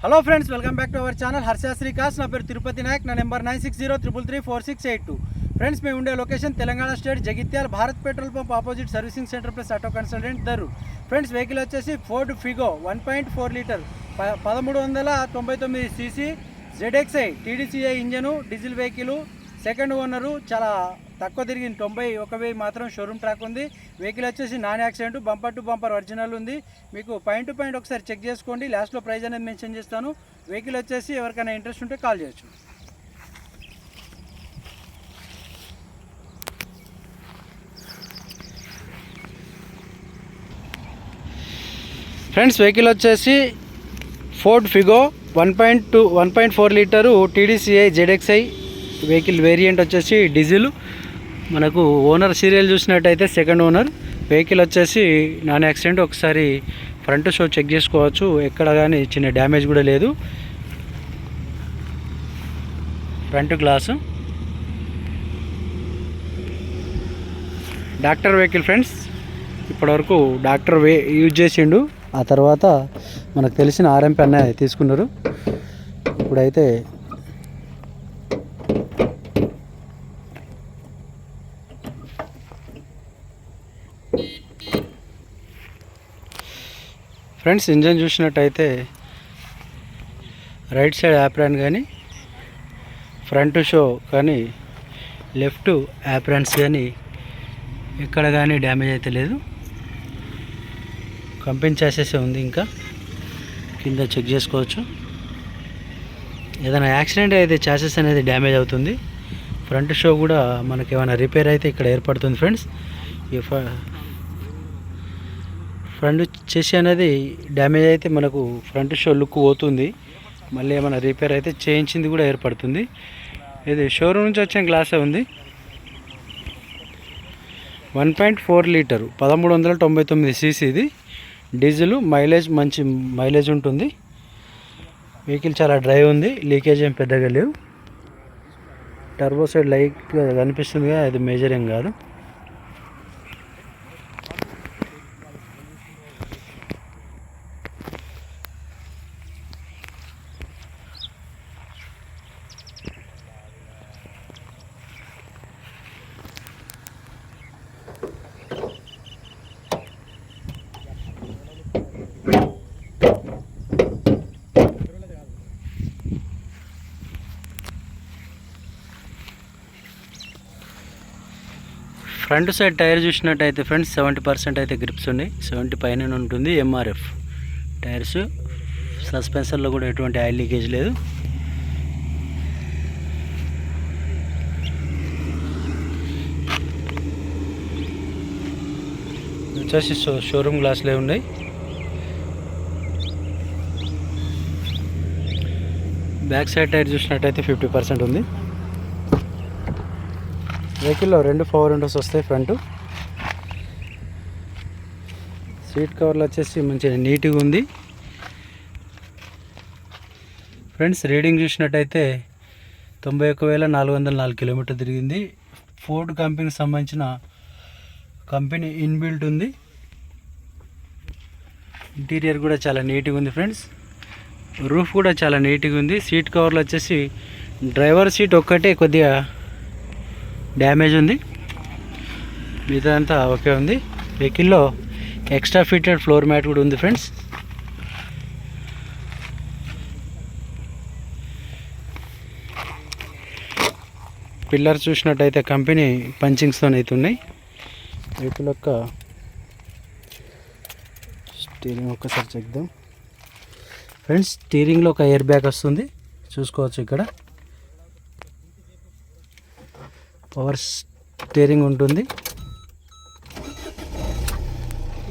Hello friends welcome back to our channel Harshasri cars నా పేరు తిరుపతి నాయక్ నా number nine six zero triple three four six eight two friends మేము ఉండే location Telangana state Jagtial Bharat petrol pump opposite servicing centre plus auto consultant దరు friends vehicle వచ్చేసి Ford Figo one point four litre ప పదమూడు వందల తొంభై తొమ్మిది CC ZXI TDCI engine diesel vehicle second owner చాలా తక్కువ తిరిగిన తొంభై ఒక వెయ్యి మాత్రం షోరూమ్ ట్రాక్ ఉంది. వెహికల్ వచ్చేసి non accident bumper to bumper original ఉంది. మీకు పాయింట్ టు పాయింట్ ఒకసారి చెక్ చేసుకోండి. లాస్ట్లో ప్రైజ్ అనేది మెన్షన్ చేస్తాను. వెహికల్ వచ్చేసి ఎవరికైనా ఇంట్రెస్ట్ ఉంటే కాల్ చేయొచ్చు. ఫ్రెండ్స్ వెహికల్ వచ్చేసి Ford Figo one point two one point four litre TDCI ZXI vehicle variant వచ్చేసి డీజిల్. మనకు ఓనర్ సీరియల్ చూసినట్టయితే సెకండ్ ఓనర్. వెహికల్ వచ్చేసి నాన్ యాక్సిడెంట్. ఒకసారి ఫ్రంట్ షో చెక్ చేసుకోవచ్చు. ఎక్కడ కానీ చిన్న డ్యామేజ్ కూడా లేదు. Front glass. Doctor vehicle friends ఇప్పటివరకు డాక్టర్ వే యూజ్ చేసిండు. ఆ తర్వాత మనకు తెలిసిన ఆర్ఎంపీ అన్నీ తీసుకున్నారు. ఇప్పుడైతే ఫ్రెండ్స్ ఇంజన్ చూసినట్టయితే రైట్ సైడ్ యాప్రాన్ కానీ ఫ్రంట్ షో కానీ లెఫ్ట్ యాప్రాన్స్ కానీ ఎక్కడ కానీ డ్యామేజ్ అయితే లేదు. కంపెనీ చాసెస్ ఉంది ఇంకా. కింద చెక్ చేసుకోవచ్చు. ఏదైనా యాక్సిడెంట్ అయితే చాసెస్ అనేది డ్యామేజ్ అవుతుంది. ఫ్రంట్ షో కూడా మనకి ఏమైనా రిపేర్ అయితే ఇక్కడ ఏర్పడుతుంది ఫ్రెండ్స్. ఈ ఫ్రంట్ చేసి అనేది డ్యామేజ్ అయితే మనకు ఫ్రంట్ షో లుక్ పోతుంది. మళ్ళీ ఏమైనా రిపేర్ అయితే చేయించింది కూడా ఏర్పడుతుంది. ఇది షోరూమ్ నుంచి వచ్చిన గ్లాసే ఉంది. వన్ పాయింట్ ఫోర్ లీటరు పదమూడు వందల తొంభై తొమ్మిది సీసీది డీజిల్ మైలేజ్ మంచి మైలేజ్ ఉంటుంది. వెహికల్ చాలా డ్రై ఉంది. లీకేజ్ ఏం పెద్దగా లేవు. టర్బో సైడ్ లైట్గా కనిపిస్తుంది కదా అది మేజర్ ఏం కాదు. ఫ్రంట్ సైడ్ టైర్ చూసినట్టయితే ఫ్రెండ్స్ సెవెంటీ పర్సెంట్ అయితే గ్రిప్స్ ఉన్నాయి. సెవెంటీ పైన ఉంటుంది ఎంఆర్ఎఫ్ టైర్స్ సస్పెన్షన్లో కూడా ఎటువంటి ఆయిల్ లీకేజ్ లేదు. వచ్చేసి షో షోరూమ్ గ్లాసులే ఉన్నాయి. బ్యాక్ సైడ్ టైర్ చూసినట్టయితే ఫిఫ్టీ పర్సెంట్ ఉంది. వెహికల్లో రెండు పవర్ విండోస్ వస్తాయి ఫ్రంట్. సీట్ కవర్లు వచ్చేసి మంచిగా నీట్గా ఉంది. ఫ్రెండ్స్ రీడింగ్ చూసినట్టయితే తొంభై ఒక్క వేల నాలుగు వందల నాలుగు కిలోమీటర్ తిరిగింది. ఫోర్డ్ కంపెనీకి సంబంధించిన కంపెనీ ఇన్బిల్ట్ ఉంది. ఇంటీరియర్ కూడా చాలా నీట్గా ఉంది ఫ్రెండ్స్. రూఫ్ కూడా చాలా నీట్గా ఉంది. సీట్ కవర్లు వచ్చేసి డ్రైవర్ సీట్ ఒక్కటే కొద్దిగా డ్యామేజ్ ఉంది. మిగతాదంతా ఓకే ఉంది. వెహికల్లో ఎక్స్ట్రా ఫిటెడ్ ఫ్లోర్ మ్యాట్ కూడా ఉంది ఫ్రెండ్స్. పిల్లర్ చూసినట్టయితే కంపెనీ పంచింగ్స్తో అవుతున్నాయి వెహికల్ యొక్క స్టీరింగ్ ఒక్కసారి చెక్దాం. ఫ్రెండ్స్ స్టీరింగ్లో ఒక ఎయిర్ బ్యాగ్ వస్తుంది. చూసుకోవచ్చు ఇక్కడ. పవర్ స్టీరింగ్ ఉంటుంది.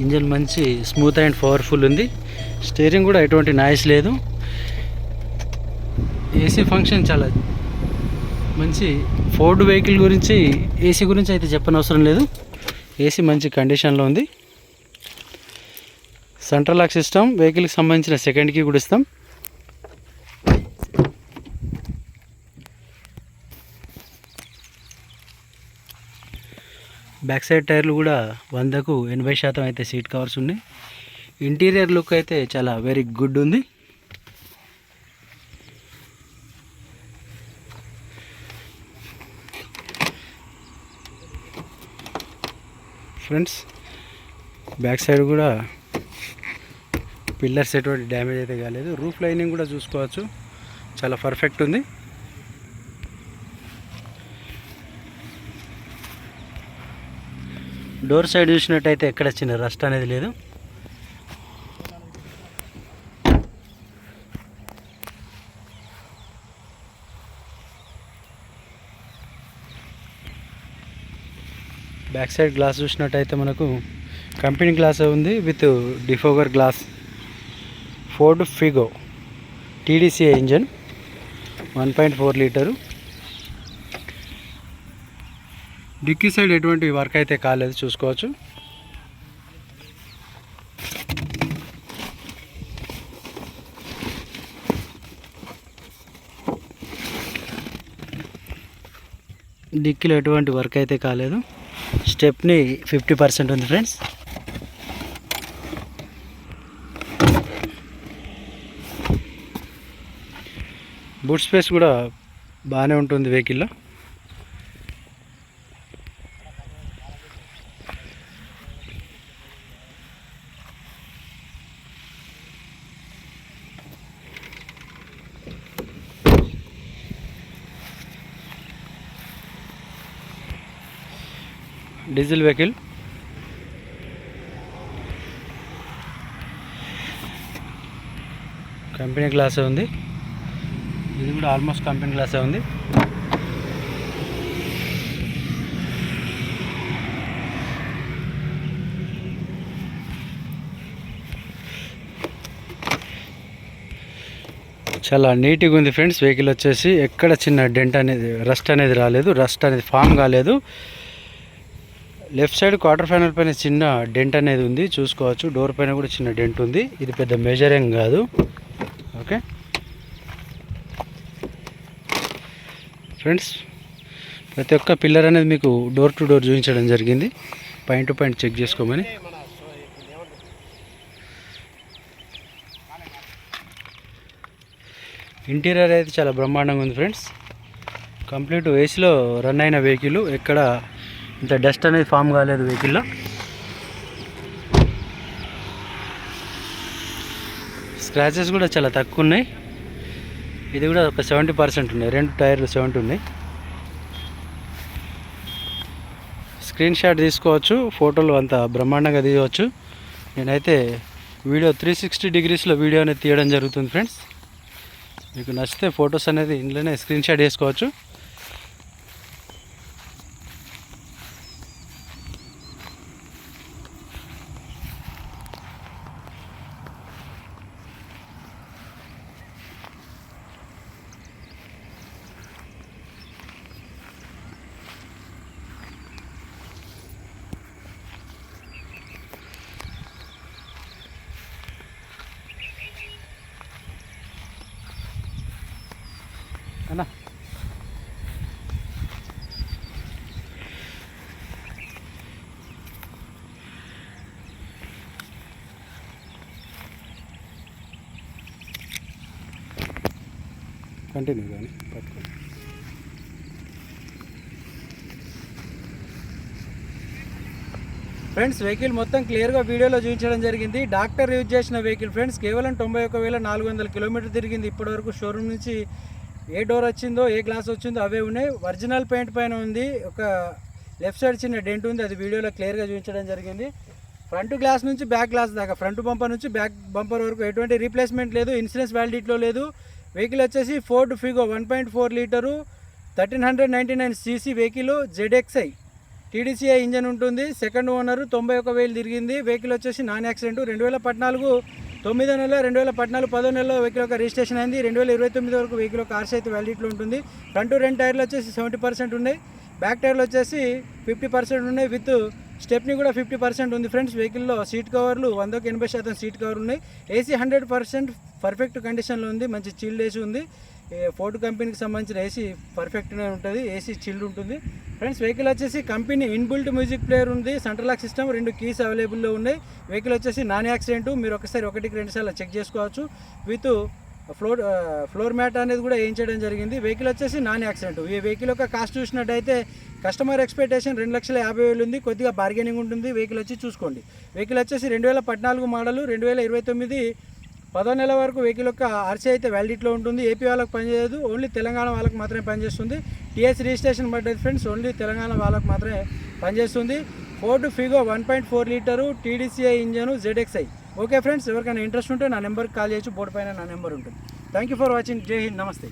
ఇంజన్ మంచి స్మూత్ అండ్ పవర్ఫుల్ ఉంది. స్టీరింగ్ కూడా ఎటువంటి నాయిస్ లేదు. ఏసీ ఫంక్షన్ చాలా మంచి ఫోర్డ్ వెహికల్ గురించి ఏసీ గురించి అయితే చెప్పనవసరం లేదు. ఏసీ మంచి కండిషన్లో ఉంది. సెంట్రల్ లాక్ సిస్టమ్ వెహికల్కి సంబంధించిన సెకండ్ కీ కూడా ఇస్తాం. బ్యాక్ సైడ్ టైర్లు కూడా వందకు ఎనభై శాతం అయితే సీట్ కవర్స్ ఉన్నాయి. ఇంటీరియర్ లుక్ అయితే చాలా వెరీ గుడ్ ఉంది. ఫ్రెండ్స్ బ్యాక్ సైడ్ కూడా పిల్లర్స్ ఎటువంటి డ్యామేజ్ అయితే కాలేదు. రూఫ్ లైనింగ్ కూడా చూసుకోవచ్చు. చాలా పర్ఫెక్ట్ ఉంది. డోర్ సైడ్ చూసినట్టయితే ఎక్కడ చిన్న రస్ట్ అనేది లేదు. బ్యాక్ సైడ్ గ్లాస్ చూసినట్టయితే మనకు కంపెనీ గ్లాస్ ఉంది with defogger glass. Ford Figo TDCI engine one point four litre. Dicky side ఎటువంటి వర్క్ అయితే కాలేదు చూసుకోవచ్చు. డిక్కీలో ఎటువంటి వర్క్ అయితే కాలేదు. స్టెప్ని ఫిఫ్టీ పర్సెంట్ ఉంది ఫ్రెండ్స్. బూట్ స్పేస్ కూడా బాగానే ఉంటుంది వెహికల్లో. Diesel vehicle. కంపెనీ గ్లాసే ఉంది. ఇది కూడా ఆల్మోస్ట్ కంపెనీ గ్లాసే ఉంది. చాలా నీట్గా ఉంది ఫ్రెండ్స్. వెహికల్ వచ్చేసి ఎక్కడ చిన్న డెంట్ అనేది రస్ట్ అనేది రాలేదు. రస్ట్ అనేది ఫామ్ కాలేదు. లెఫ్ట్ సైడ్ క్వార్టర్ ఫైనల్ పైన చిన్న డెంట్ అనేది ఉంది. చూసుకోవచ్చు. డోర్ పైన కూడా చిన్న డెంట్ ఉంది. ఇది పెద్ద మెజర్ ఏం కాదు. ఓకే. ఫ్రెండ్స్ ప్రతి ఒక్క పిల్లర్ అనేది మీకు డోర్ టు డోర్ చూపించడం జరిగింది. పాయింట్ టు పాయింట్ చెక్ చేసుకోమని. ఇంటీరియర్ అయితే చాలా బ్రహ్మాండంగా ఉంది ఫ్రెండ్స్. కంప్లీట్ ఏసీలో రన్ అయిన వెహికల్ ఎక్కడ ఇంత డస్ట్ అనేది ఫామ్ కాలేదు వెహికల్లో. స్క్రాచెస్ కూడా చాలా తక్కువ ఉన్నాయి. ఇది కూడా ఒక సెవెంటీ పర్సెంట్ ఉన్నాయి. రెండు టైర్లు సెవెంటీ ఉన్నాయి. స్క్రీన్ షాట్ తీసుకోవచ్చు ఫోటోలు అంత బ్రహ్మాండంగా తీయవచ్చు. నేనైతే వీడియో త్రీ సిక్స్టీ డిగ్రీస్లో వీడియో అనేది తీయడం జరుగుతుంది ఫ్రెండ్స్ మీకు నచ్చితే ఫొటోస్ అనేది ఇంట్లోనే స్క్రీన్ షాట్ చేసుకోవచ్చు. కంటిన్యూ కానీ పట్టుకోండి ఫ్రెండ్స్ వెహికల్ మొత్తం క్లియర్గా వీడియోలో చూపించడం జరిగింది. డాక్టర్ యూజ్ చేసిన వెహికల్ ఫ్రెండ్స్ కేవలం తొంభై ఒక వేల నాలుగు వందల కిలోమీటర్ తిరిగింది. ఇప్పటివరకు షోరూమ్ నుంచి ఏ డోర్ వచ్చిందో ఏ గ్లాస్ వచ్చిందో అవే ఉన్నాయి. ఒరిజినల్ పెయింట్ పైన ఉంది. ఒక లెఫ్ట్ సైడ్ చిన్న డెంట్ ఉంది. అది వీడియోలో క్లియర్గా చూపించడం జరిగింది. ఫ్రంట్ గ్లాస్ నుంచి బ్యాక్ గ్లాస్ దాకా ఫ్రంట్ బంపర్ నుంచి బ్యాక్ బంపర్ వరకు ఎటువంటి రీప్లేస్మెంట్ లేదు. ఇన్సూరెన్స్ వ్యాలిడిటీలో లేదు. వెహికల్ వచ్చేసి Ford Figo one point four litre thirteen hundred ninety nine CC vehicle ZXI. TDCI engine ఉంటుంది సెకండ్ ఓనర్ తొంభై ఒక వేలు తిరిగింది. వెహికల్ వచ్చేసి నాన్ యాక్సిడెంట్. రెండు వేల పద్నాలుగు తొమ్మిదో నెల రెండు వేల పద్నాలుగు పదో నెలలో వెహికల్ యొక్క రిజిస్ట్రేషన్ అయింది. రెండు వేల ఇరవై తొమ్మిది వరకు వెహికల్ యొక్క ఆర్సీ అయితే వ్యాలిడిటీలో ఉంటుంది. ఫ్రంట్ రెండు టైర్లు వచ్చేసి సెవెంటీ పర్సెంట్ ఉన్నాయి. బ్యాక్ టైర్లు వచ్చేసి ఫిఫ్టీ పర్సెంట్ ఉన్నాయి. విత్ స్టెప్ని కూడా ఫిఫ్టీ పర్సెంట్ ఉంది ఫ్రెండ్స్. వెహికల్లో సీట్ కవర్లు వందకు ఎనభై శాతం సీట్ కవర్ ఉన్నాయి. ఏసీ హండ్రెడ్ పర్సెంట్ పర్ఫెక్ట్ కండిషన్లో ఉంది మంచి చిల్డ్ ఏసీ ఉంది. ఫోర్డ్ కంపెనీకి సంబంధించిన ఏసీ పర్ఫెక్ట్గా ఉంటుంది ఏసీ చిల్డ్ ఉంటుంది. ఫ్రెండ్స్ వెహికల్ వచ్చేసి కంపెనీ ఇన్బిల్ట్ మ్యూజిక్ ప్లేయర్ ఉంది సెంట్రల్ లాక్ సిస్టమ్ రెండు కీస్ అవైలబుల్లో ఉన్నాయి. వెహికల్ వచ్చేసి నాన్ యాక్సిడెంట్ మీరు ఒకసారి ఒకటికి రెండు సార్లు చెక్ చేసుకోవచ్చు. విత్ ఫ్లోర్ ఫ్లోర్ మ్యాట్ అనేది కూడా వేయించడం జరిగింది. వెహికల్ వచ్చేసి నాన్ యాక్సిడెంట్ ఈ వెహికల్ యొక్క కాస్ట్ చూసినట్టయితే కస్టమర్ ఎక్స్పెక్టేషన్ రెండు లక్షల యాభై వేలు ఉంది కొద్దిగా బార్గెనింగ్ ఉంటుంది. వెహికల్ వచ్చి చూసుకోండి. వెహికల్ వచ్చేసి రెండు వేల పద్నాలుగు మోడలు రెండు వేల ఇరవై తొమ్మిది పదో నెల వరకు వెహికల్ యొక్క ఆర్సీ అయితే వ్యాలిడిటీలో ఉంటుంది. ఏపీ వాళ్ళకి పనిచేయదు ఓన్లీ తెలంగాణ వాళ్ళకి మాత్రమే పనిచేస్తుంది టీఎస్ రిజిస్ట్రేషన్ పడ్డది ఫ్రెండ్స్. ఓన్లీ తెలంగాణ వాళ్ళకి మాత్రమే పనిచేస్తుంది Ford Figo one point four litre TDCI engine ZXI. Okay friends ఎవరికైనా ఇంట్రెస్ట్ ఉంటే నా నెంబర్కి కాల్ చేయొచ్చు. బోర్డు పైన నా నెంబర్ ఉంటుంది. థ్యాంక్ యూ ఫర్ వాచింగ్ జై హింద్. నమస్తే.